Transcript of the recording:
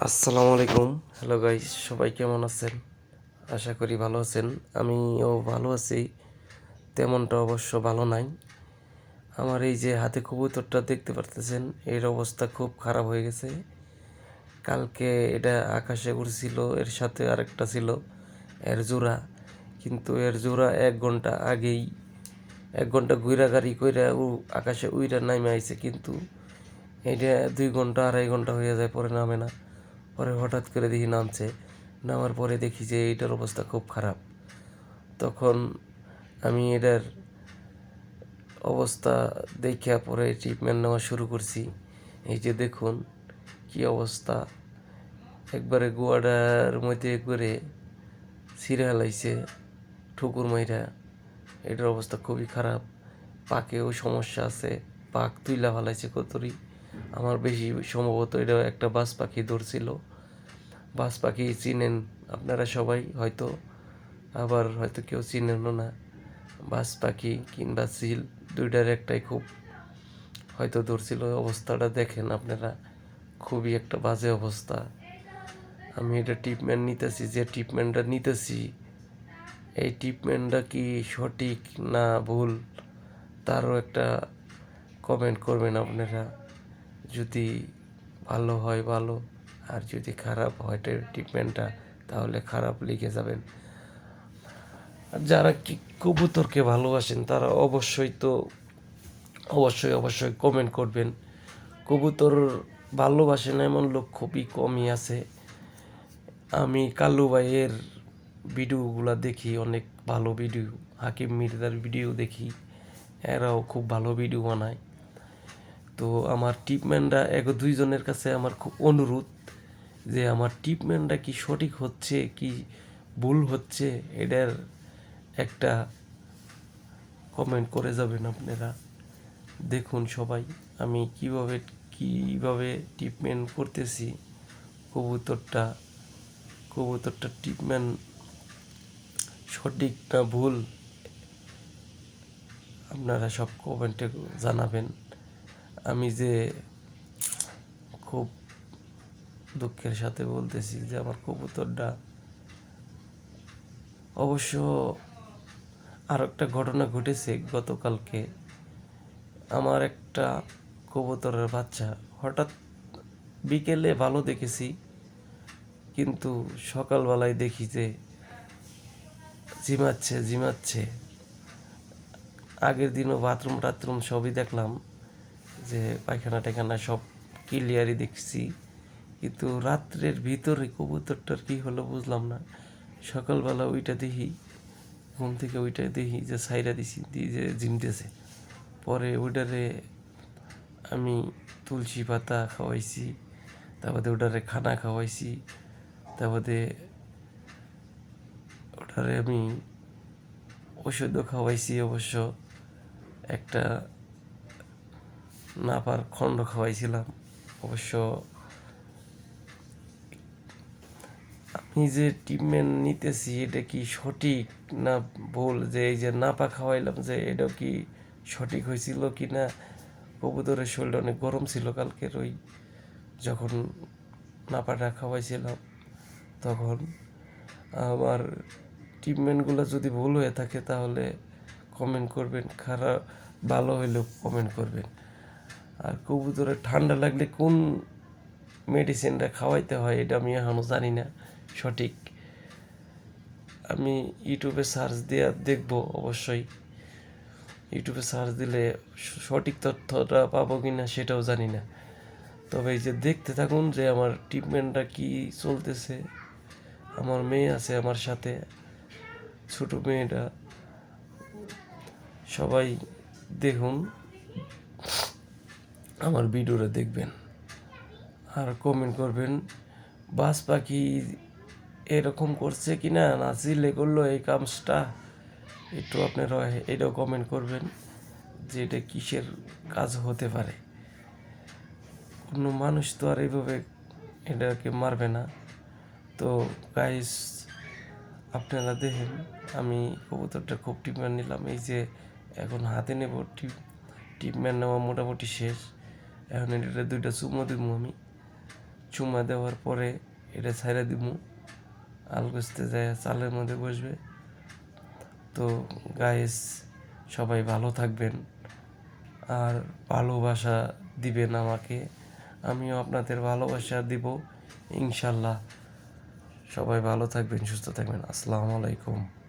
আসসালামু আলাইকুম। Hello guys, সবাই কেমন আছেন? আশা করি ভালো আছেন। আমিও ভালো আছি। তেমনটা অবশ্য ভালো নাই। আমার এই যে হাতে কবুতরটা দেখতে পারতেছেন, এর অবস্থা খুব খারাপ হয়ে গেছে। কালকে এটা আকাশে উড়ছিল, এর সাথে আরেকটা ছিল, এর জোড়া। কিন্তু এর জোড়া এক ঘণ্টা আগেই, এক ঘণ্টা ঘুরা গাড়ি কইরা ও আকাশে উইরা নামে আইছে। কিন্তু এটা দুই ঘণ্টা, আড়াই ঘণ্টা হয়ে যায়, পরে নামে না। পরে হঠাৎ করে দেখি নামছে। নামার পরে দেখি যে এইটার অবস্থা খুব খারাপ। তখন আমি এটার অবস্থা দেখিয়া পরে ট্রিটমেন্ট নেওয়া শুরু করছি। এই যে দেখুন কি অবস্থা। একবারে গোয়াডার মধ্যে একবারে ছিঁড়ে হালাইছে ঠুকুর মাইরা। এটার অবস্থা খুবই খারাপ। পাকেও সমস্যা আছে, পাক তুইলা ফালাইছে কতরি। আমার বেশি সম্ভবত এটা একটা বাস পাখি ধরছিল। বাস পাখি চিনেন আপনারা সবাই, হয়তো আবার হয়তো কেউ চিনেনও না। বাস পাখি কিংবা সিল দুইটার একটাই খুব হয়তো ধরছিল। অবস্থাটা দেখেন আপনারা, খুবই একটা বাজে অবস্থা। আমি এটা ট্রিটমেন্ট নিতেছি, যে ট্রিটমেন্টটা নিতেছি, এই ট্রিটমেন্টটা কি সঠিক না ভুল, তারও একটা কমেন্ট করবেন আপনারা। যদি ভালো হয় ভালো, আর যদি খারাপ হয় ট্রিটমেন্টটা তাহলে খারাপ লিখে যাবেন। যারা কি কবুতরকে ভালোবাসেন, তারা অবশ্যই তো, অবশ্যই অবশ্যই কমেন্ট করবেন। কবুতর ভালোবাসেন এমন লোক খুবই কমই আছে। আমি কালু ভাইয়ের ভিডিওগুলো দেখি, অনেক ভালো ভিডিও, হাকিম মির্জার ভিডিও দেখি। এরাও খুব ভালো ভিডিও বানায়। তো আমার ট্রিটমেন্টটা এক দুইজনের কাছে আমার খুব অনুরোধ যে আমার ট্রিটমেন্টটা কি সঠিক হচ্ছে, কি ভুল হচ্ছে, এটার একটা কমেন্ট করে যাবেন আপনারা। দেখুন সবাই, আমি কীভাবে কীভাবে ট্রিটমেন্ট করতেছি, কবুতরটা কবুতরটা ট্রিটমেন্ট সঠিক না ভুল, আপনারা সব কমেন্টে জানাবেন। আমি যে খুব দুঃখের সাথে বলতেছি যে আমার কবুতরটা অবশ্য আর একটা ঘটনা ঘটেছে গতকালকে। আমার একটা কবুতরের বাচ্চা হঠাৎ বিকেলে ভালো দেখেছি, কিন্তু সকালবেলায় দেখি যে জিমাচ্ছে জিমাচ্ছে আগের দিনও বাথরুম টাথরুম সবই দেখলাম। যে পায়খানা টায়খানা সব ক্লিয়ারই দেখছি। কিন্তু রাত্রের ভিতরে কবুতরটার কি হলো বুঝলাম না। সকালবেলা ওইটা দেখি, ঘুম থেকে ওইটা দেখি যে সাইরা দিছি, দিয়ে যে জিমতেছে পরে ওইটারে আমি তুলসী পাতা খাওয়াইছি, তারপরে ওটারে খানা খাওয়াইছি, তারপরে ওটারে আমি ওষুধও খাওয়াইছি অবশ্য। একটা নাপার খণ্ড খাওয়াইছিলাম। অবশ্য আমি যে ট্রিটমেন্ট নিতেছি, এটা কি সঠিক না ভুল? যে এই যে নাপা খাওয়াইলাম যে এটা কি সঠিক হয়েছিল কি না কবুতরের শরীরটা অনেক গরম ছিল কালকের ওই যখন নাপাটা খাওয়াইছিলাম তখন। আমার ট্রিটমেন্টগুলো যদি ভুল হয়ে থাকে তাহলে কমেন্ট করবেন, খারাপ ভালো হইলেও কমেন্ট করবেন। আর কবুতরের ঠান্ডা লাগলে কোন মেডিসিনটা খাওয়াইতে হয়, এটা আমি এখনও জানি না, সঠিক। আমি ইউটিউবে সার্চ দিয়ে দেখব অবশ্যই। ইউটিউবে সার্চ দিলে সঠিক তথ্যটা পাবো কি না সেটাও জানি না। তবে এই যে দেখতে থাকুন যে আমার ট্রিটমেন্টটা কি চলতেছে। আমার মেয়ে আছে আমার সাথে, ছোট মেয়েটা। সবাই দেখুন। আমার ভিডিওটা দেখবেন। আর কমেন্ট করবেন, বাস পাখি এরকম করছে কি না না চিল্লে করল এই কাজটা একটু আপনারা এটাও কমেন্ট করবেন যে এটা কিসের কাজ হতে পারে। কোনো মানুষ তো আর এইভাবে এটাকে মারবে না। তো গাইস আপনারা দেখেন, আমি কবুতরটা খুব ট্রিটমেন্ট নিলাম। এই যে এখন হাতে নেব ট্রিটমেন্ট নেওয়া মোটামুটি শেষ। এখন এটা দুইটা চুমো দিব আমি। চুমা দেওয়ার পরে এটা ছাইড়া দিব আল কষতে যায়, চালের মধ্যে বসবে। তো গাইস সবাই ভালো থাকবেন। আর ভালোবাসা দিবেন আমাকে। আমিও আপনাদের ভালোবাসা দিব, ইনশাল্লাহ। সবাই ভালো থাকবেন, সুস্থ থাকবেন। আসসালামু আলাইকুম।